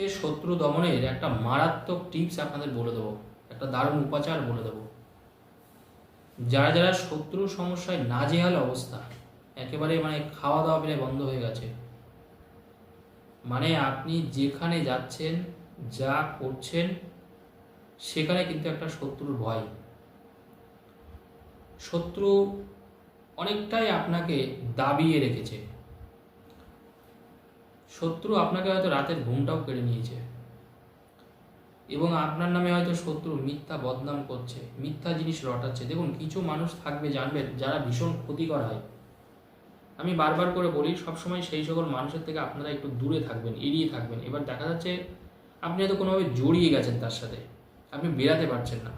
কে শত্রু দমনের একটা মারাত্মক টিপস আপনাদের বলে দেবো, একটা দারুণ উপাচার বলে দেবো। যারা যারা শত্রু সমস্যায় নাজেহাল অবস্থা, একেবারে মানে খাওয়া দাওয়া প্রায় বন্ধ হয়ে গেছে। মানে আপনি যেখানে যাচ্ছেন, যা করছেন, সেখানে কিন্তু একটা শত্রুর ভয়। শত্রু অনেকটাই আপনাকে দাবিয়ে রেখেছে। শত্রু আপনাকে হয়তো রাতের ঘুমটাও কেড়ে নিয়েছে। এবং আপনার নামে হয়তো শত্রু মিথ্যা বদনাম করছে, মিথ্যা জিনিস রটাচ্ছে। দেখুন, কিছু মানুষ থাকবে জানবেন, যারা ভীষণ ক্ষতিকর হয়। আমি বারবার করে বলি, সবসময় সেই সকল মানুষের থেকে আপনারা একটু দূরে থাকবেন, এড়িয়ে থাকবেন। এবার দেখা যাচ্ছে, আপনি হয়তো কোনোভাবে জড়িয়ে গেছেন তার সাথে। আপনি বেরাতে পারছেন না।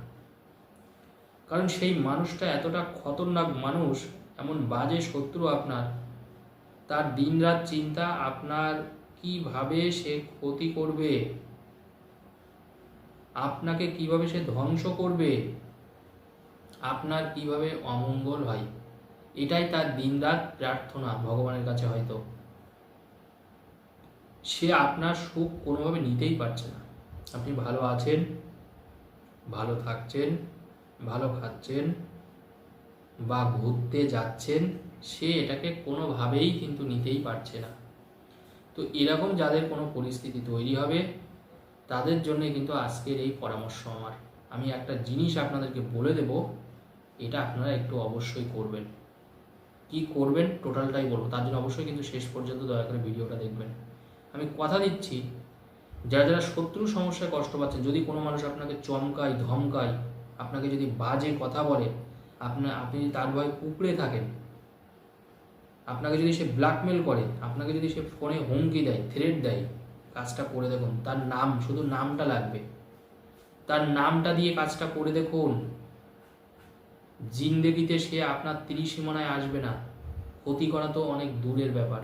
কারণ সেই মানুষটা এতটা খতরনাক মানুষ, এমন বাজে শত্রু আপনার তার দিনরাত চিন্তা আপনার কীভাবে সে ক্ষতি করবে? আপনাকে কীভাবে সে ধ্বংস করবে? আপনার কীভাবে অমঙ্গল হয়? এটাই তার দিনরাত প্রার্থনা ভগবানের কাছে হয়তো। সে আপনার সুখ কোনোভাবে নিতেই পারছে না। আপনি ভালো আছেন, ভালো থাকছেন, ভালো খাচ্ছেন বা ঘুরতে যাচ্ছেন সে এটাকে কোনোভাবেই কিন্তু নিতেই পারছে না। তো এরকম যাদের কোনো পরিস্থিতি তৈরি হবে, তাদের জন্য কিন্তু আজকের এই পরামর্শ আমার। আমি একটা জিনিস আপনাদেরকে বলে দেব, এটা আপনারা একটু অবশ্যই করবেন। কি করবেন টোটালটাই বলব, তার জন্য অবশ্যই কিন্তু শেষ পর্যন্ত দয়া করে ভিডিওটা দেখবেন। আমি কথা দিচ্ছি, যারা যারা শত্রু সমস্যায় কষ্ট পাচ্ছেন যদি কোনো মানুষ আপনাকে চমকায়, ধমকায়, আপনাকে যদি বাজে কথা বলে আপনার আপনি যদি তার ভয়ে কুকড়ে থাকেন আপনাকে যদি সে ব্ল্যাকমেল করে, আপনাকে যদি সে ফোনে হুমকি দেয় থ্রেট দেয়, কাজটা করে দেখুন। তার নাম, শুধু নামটা লাগবে। তার নামটা দিয়ে কাজটা করে দেখুন। জিন্দেগিতে সে আপনার ত্রিসীমানায় আসবে না। ক্ষতি করা তো অনেক দূরের ব্যাপার।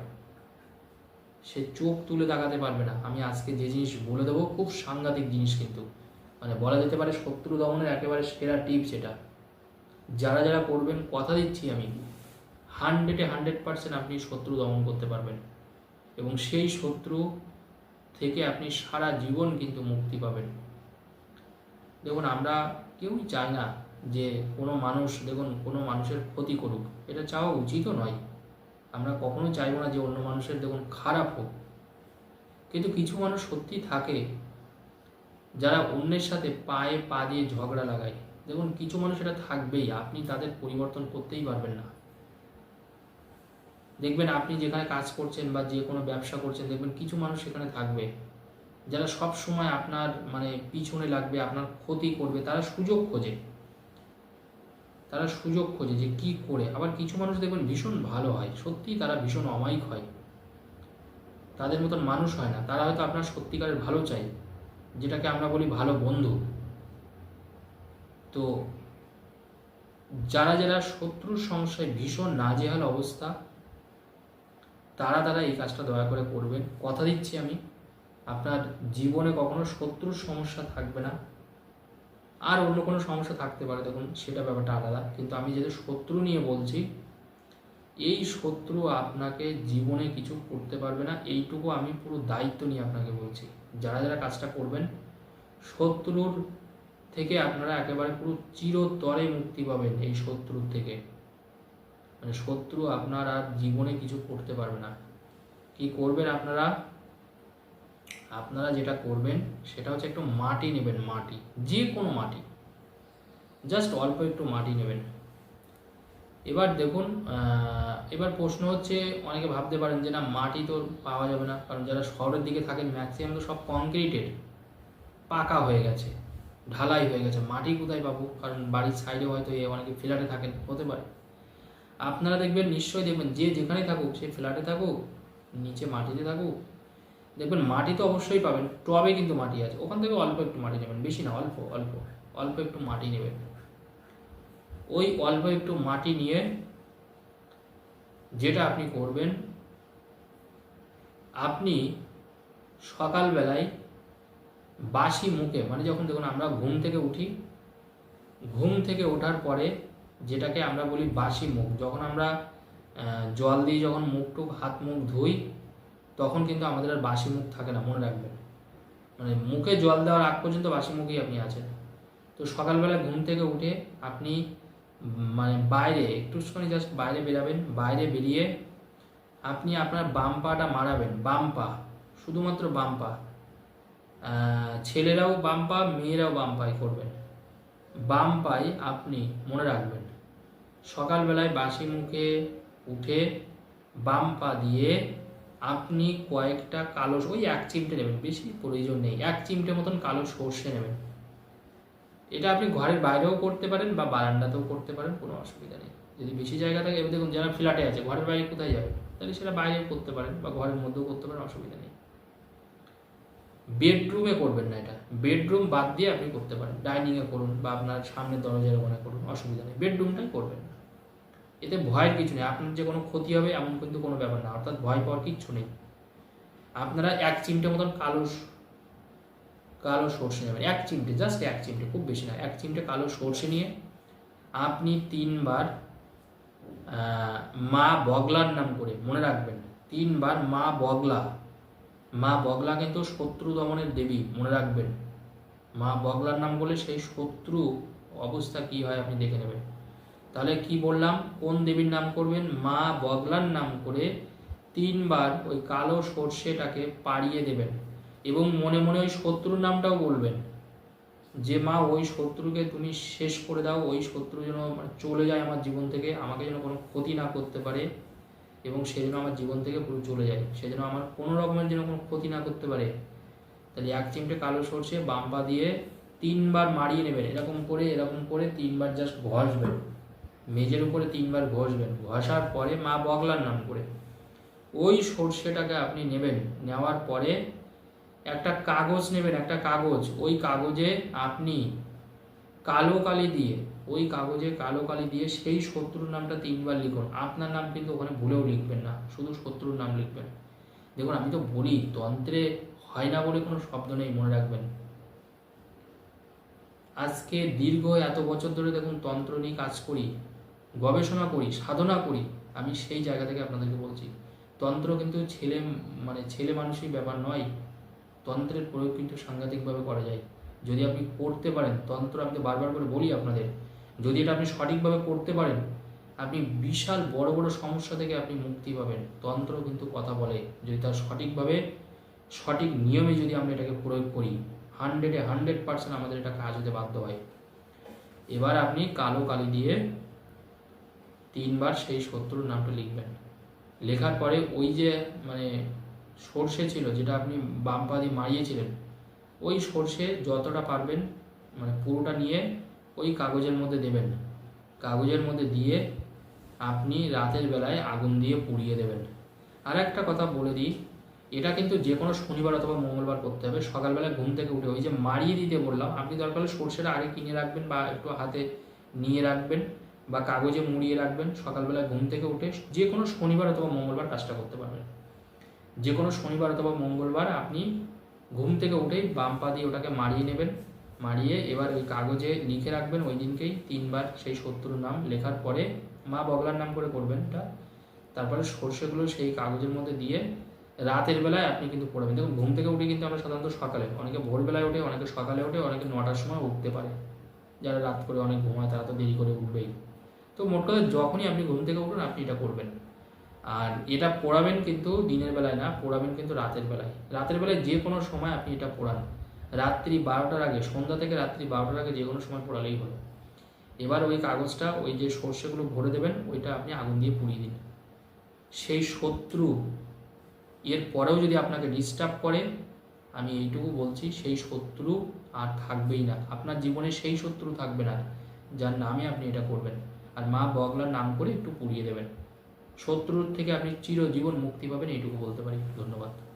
সে চোখ তুলে তাকাতে পারবে না। আমি আজকে যে জিনিস বলে দেবো, খুব সাংঘাতিক জিনিস কিন্তু। মানে বলা যেতে পারে শত্রু দমনের একেবারে সেরা টিপস এটা। যারা যারা করবেন, কথা দিচ্ছি আমি। হান্ড্রেডে হান্ড্রেড পার্সেন্ট আপনি শত্রু দমন করতে পারবেন। এবং সেই শত্রু থেকে আপনি সারা জীবন কিন্তু মুক্তি পাবেন। দেখুন, আমরা কেউই চাই না যে কোনো মানুষ, দেখুন, কোনো মানুষের ক্ষতি করুক। এটা চাওয়া উচিতও নয়। আমরা কখনো চাইব না যে অন্য মানুষের, দেখুন, খারাপ হোক। কিন্তু কিছু মানুষ সত্যি থাকে যারা অন্যের সাথে পায়ে পা দিয়ে ঝগড়া লাগায়। দেখুন, কিছু মানুষ এটা থাকবেই। আপনি তাদের পরিবর্তন করতেই পারবেন না। দেখবেন আপনি যেখানে কাজ করছেন বা যে কোনো ব্যবসা করছেন, দেখবেন কিছু মানুষ সেখানে থাকবে। যারা সব সময় আপনার মানে পিছনে লাগবে, আপনার ক্ষতি করবে, তারা সুযোগ খোঁজে। তারা সুযোগ খোঁজে যে কি করে। আবার কিছু মানুষ দেখবেন ভীষণ ভালো হয়, সত্যিই তারা ভীষণ অমায়িক হয়। তাদের মতন মানুষ হয় না। তারা হয়তো আপনার সত্যিকারের ভালো চাই, যেটাকে আমরা বলি ভালো বন্ধু। তো যারা যারা শত্রুর সমস্যায় ভীষণ নাজেহাল অবস্থা তারা তারা এই কাজটা দয়া করে করবেন। কথা দিচ্ছি আমি, আপনার জীবনে কখনো শত্রুর সমস্যা থাকবে না। আর অন্য কোনো সমস্যা থাকতে পারে, দেখুন, সেটা ব্যাপারটা আলাদা। কিন্তু আমি যেহেতু শত্রু নিয়ে বলছি, এই শত্রু আপনাকে জীবনে কিছু করতে পারবে না। এইটুকু আমি পুরো দায়িত্ব নিয়ে আপনাকে বলছি। যারা যারা কাজটা করবেন, শত্রুর থেকে আপনারা একেবারে পুরো চিরতরে মুক্তি পাবেন এই শত্রুর থেকে। মানে শত্রু আপনার আর জীবনে কিছু করতে পারবে না। কি করবেন আপনারা? আপনারা যেটা করবেন, সেটা হচ্ছে একটু মাটি নেবেন, মাটি যে কোনো মাটি। জাস্ট অল্প একটু মাটি নেবেন। এবার দেখুন এবার প্রশ্ন হচ্ছে, অনেকে ভাবতে পারেন যে না, মাটি তো পাওয়া যাবে না, কারণ যারা শহরের দিকে থাকেন ম্যাক্সিমাম তো সব কংক্রিটেড পাকা হয়ে গেছে, ঢালাই হয়ে গেছে। মাটি কোথায় পাবো? কারণ বাড়ির সাইডে হয়তো এ অনেকে ফ্ল্যাটে থাকেন, হতে পারে। আপনারা দেখবেন নিশ্চয়ই দেখবেন যে যেখানে থাকুক, সে ফ্ল্যাটে থাকুক, নিচে মাটিতে থাকুক, দেখবেন মাটি তো অবশ্যই পাবেন, টবে কিন্তু মাটি আছে, ওখান থেকে অল্প একটু মাটি নেবেন, বেশি না, অল্প অল্প অল্প একটু মাটি নেবেন। ওই অল্প একটু মাটি নিয়ে যেটা আপনি করবেন, আপনি সকালবেলায় বাসি মুখে মানে যখন দেখুন আমরা ঘুম থেকে উঠি, ঘুম থেকে ওঠার পরে যেটাকে আমরা বলি বাসি মুখ। যখন আমরা জল দিয়ে যখন মুখ টুক হাত মুখ ধুই, তখন কিন্তু আমাদের আর বাসি মুখ থাকে না, মনে রাখবেন। মানে মুখে জল দেওয়ার আগ পর্যন্ত বাসি মুখেই আপনি আছেন। তো সকালবেলা ঘুম থেকে উঠে আপনি মানে বাইরে, একটুখানি জাস্ট বাইরে বেরাবেন, বাইরে বেরিয়ে আপনি আপনার বাম পাটা মারাবেন, বাম পা, শুধুমাত্র বাম পা। ছেলেরাও বাম পা, মেয়েরাও বাম পাই করবেন। বাম পাই আপনি মনে রাখবেন। সকালবেলায় বাসি মুখে উঠে বাম পা দিয়ে আপনি কয়েকটা কালো ওই এক চিমটে নেবেন, বেশি প্রয়োজন নেই। এক চিমটে মতন কালো সর্ষে নেবেন। এটা আপনি ঘরের বাইরেও করতে পারেন বা বারান্দাতেও করতে পারেন, কোনো অসুবিধা নেই। যদি বেশি জায়গা থাকে, এবার দেখুন যারা ফ্ল্যাটে আছে, ঘরের বাইরে কোথায় যাবে? তাহলে সেটা বাইরেও করতে পারেন বা ঘরের মধ্যেও করতে পারেন, অসুবিধা নেই। বেডরুমে করবেন না এটা। বেডরুম বাদ দিয়ে আপনি করতে পারেন। ডাইনিংয়ে করুন বা আপনার সামনের দরজার ওখানে করুন, অসুবিধা নেই। বেডরুমটাই করবেন না। এতে ভয়ের কিছু নেই। আপনার যে কোনো ক্ষতি হবে এমন কিন্তু কোনো ব্যাপার না। অর্থাৎ ভয় পাওয়ার কিচ্ছু নেই। আপনারা এক চিমটে মতন কালো কালো সর্ষে নেবেন। এক চিমটে জাস্ট এক চিমটে, খুব বেশি না। এক চিমটে কালো সর্ষে নিয়ে আপনি তিনবার মা বগলার নাম করে মনে রাখবেন। তিনবার মা বগলা। মা বগলা কিন্তু শত্রু দমনের দেবী, মনে রাখবেন। মা বগলার নাম বলে সেই শত্রু অবস্থা কি হয় আপনি দেখে নেবেন। তাহলে কি বললাম? কোন দেবীর নাম করবেন? মা বগলার নাম করে তিনবার ওই কালো সর্ষেটাকে পাড়িয়ে দেবেন এবং মনে মনে ওই শত্রুর নামটাও বলবেন। যে মা, ওই শত্রুকে তুমি শেষ করে দাও, ওই শত্রু যেন মানে চলে যায় আমার জীবন থেকে, আমাকে যেন কোনো ক্ষতি না করতে পারে। এবং সে যেন আমার জীবন থেকে পুরো চলে যায়। সে যেন আমার কোনো রকমের যেন কোনো ক্ষতি না করতে পারে। তাহলে এক চিমটে কালো সর্ষে বাম পা দিয়ে তিনবার মারিয়ে নেবেন। এরকম করে এরকম করে তিনবার জাস্ট ঘষবেন। মেজের উপরে তিনবার ঘষবেন। ঘষার পরে মা বগলার নাম করে। ওই সর্ষেটাকে আপনি নেবেন। নেওয়ার পরে একটা কাগজ নেবেন, একটা কাগজ। ওই কাগজে আপনি কালো কালি দিয়ে ওই কাগজে কালো কালি দিয়ে সেই শত্রুর নামটা তিনবার লিখুন। আপনার নাম কিন্তু ওখানে ভুলেও লিখবেন না, শুধু শত্রুর নাম লিখবেন। দেখুন, আমি তো বলি, তন্ত্রে হয় না বলে কোনো শব্দ নেই, মনে রাখবেন। আজকে দীর্ঘ এত বছর ধরে দেখুন তন্ত্র নিয়ে কাজ করি, গবেষণা করি, সাধনা করি, আমি সেই জায়গা থেকে আপনাদেরকে বলছি, তন্ত্র কিন্তু ছেলে মানে ছেলে মানুষই ব্যাপার নয়, তন্ত্রের প্রয়োগ কিন্তু সাংঘাতিকভাবে করা যায়। যদি আপনি করতে পারেন, তন্ত্র আমি তো বারবার করে বলি আপনাদের যদি এটা আপনি সঠিকভাবে করতে পারেন, আপনি বিশাল বড় বড় সমস্যা থেকে আপনি মুক্তি পাবেন। তন্ত্র কিন্তু কথা বলে। যদি তার সঠিকভাবে, সঠিক নিয়মে যদি আমরা এটাকে প্রয়োগ করি হান্ড্রেডে হান্ড্রেড পার্সেন্ট আমাদের এটা কাজ হতে বাধ্য হয়। এবার আপনি কালো কালি দিয়ে তিনবার সেই শত্রুর নামটা লিখবেন। লেখার পরে ওই যে মানে সর্ষে ছিল, যেটা আপনি বাম পা দিয়ে মারিয়েছিলেন, ওই সর্ষে যতটা পারবেন মানে পুরোটা নিয়ে ওই কাগজের মধ্যে দেবেন না। কাগজের মধ্যে দিয়ে আপনি রাতের বেলায় আগুন দিয়ে পুড়িয়ে দেবেন। আর একটা কথা বলে দিই, এটা কিন্তু যে কোনো শনিবার অথবা মঙ্গলবার করতে হবে। সকালবেলা ঘুম থেকে উঠে ওই যে মারিয়ে দিতে বললাম, আপনি দরকার হলে সর্ষেটা আগে কিনে রাখবেন বা একটু হাতে নিয়ে রাখবেন বা কাগজে মুড়িয়ে রাখবেন। সকালবেলা ঘুম থেকে উঠে যে কোনো শনিবার অথবা মঙ্গলবার কাজটা করতে পারবেন। যে কোনো শনিবার অথবা মঙ্গলবার আপনি ঘুম থেকে উঠেই বাম পা দিয়ে ওটাকে মারিয়ে নেবেন। মারিয়ে এবার ওই কাগজে লিখে রাখবেন ওই দিনকেই তিনবার সেই শত্রুর নাম লেখার পরে মা বগলার নাম করে করবেন এটা। তারপরে সর্ষেগুলো সেই কাগজের মধ্যে দিয়ে রাতের বেলায় আপনি কিন্তু পড়বেন। দেখুন, ঘুম থেকে উঠে কিন্তু আমরা সাধারণত সকালে, অনেকে ভোরবেলায় ওঠে অনেকে সকালে ওঠে অনেকে নটার সময় উঠতে পারে। যারা রাত করে অনেক ঘুমায়, তারা তো দেরি করে উঠবেই। তো মোট কথা যখনই আপনি ঘুম থেকে উঠুন আপনি এটা করবেন। আর এটা পড়াবেন কিন্তু দিনের বেলায় না, পড়াবেন কিন্তু রাতের বেলায়। রাতের বেলায় যে কোনো সময় আপনি এটা পড়ান। রাত্রি বারোটার আগে, সন্ধ্যা থেকে রাত্রি বারোটার আগে যে কোনো সময় পড়ালেই হলো। এবার ওই কাগজটা, ওই যে সর্ষেগুলো ভরে দেবেন, ওইটা আপনি আগুন দিয়ে পুড়িয়ে দিন। সেই শত্রু, এর পরেও যদি আপনাকে ডিস্টার্ব করে আমি এইটুকু বলছি, সেই শত্রু আর থাকবেই না। আপনার জীবনে সেই শত্রু থাকবে না, যার নামে আপনি এটা করবেন। আর মা বগলার নাম করে একটু পুড়িয়ে দেবেন। শত্রুর থেকে আপনি চিরজীবন মুক্তি পাবেন, এইটুকু বলতে পারি। ধন্যবাদ।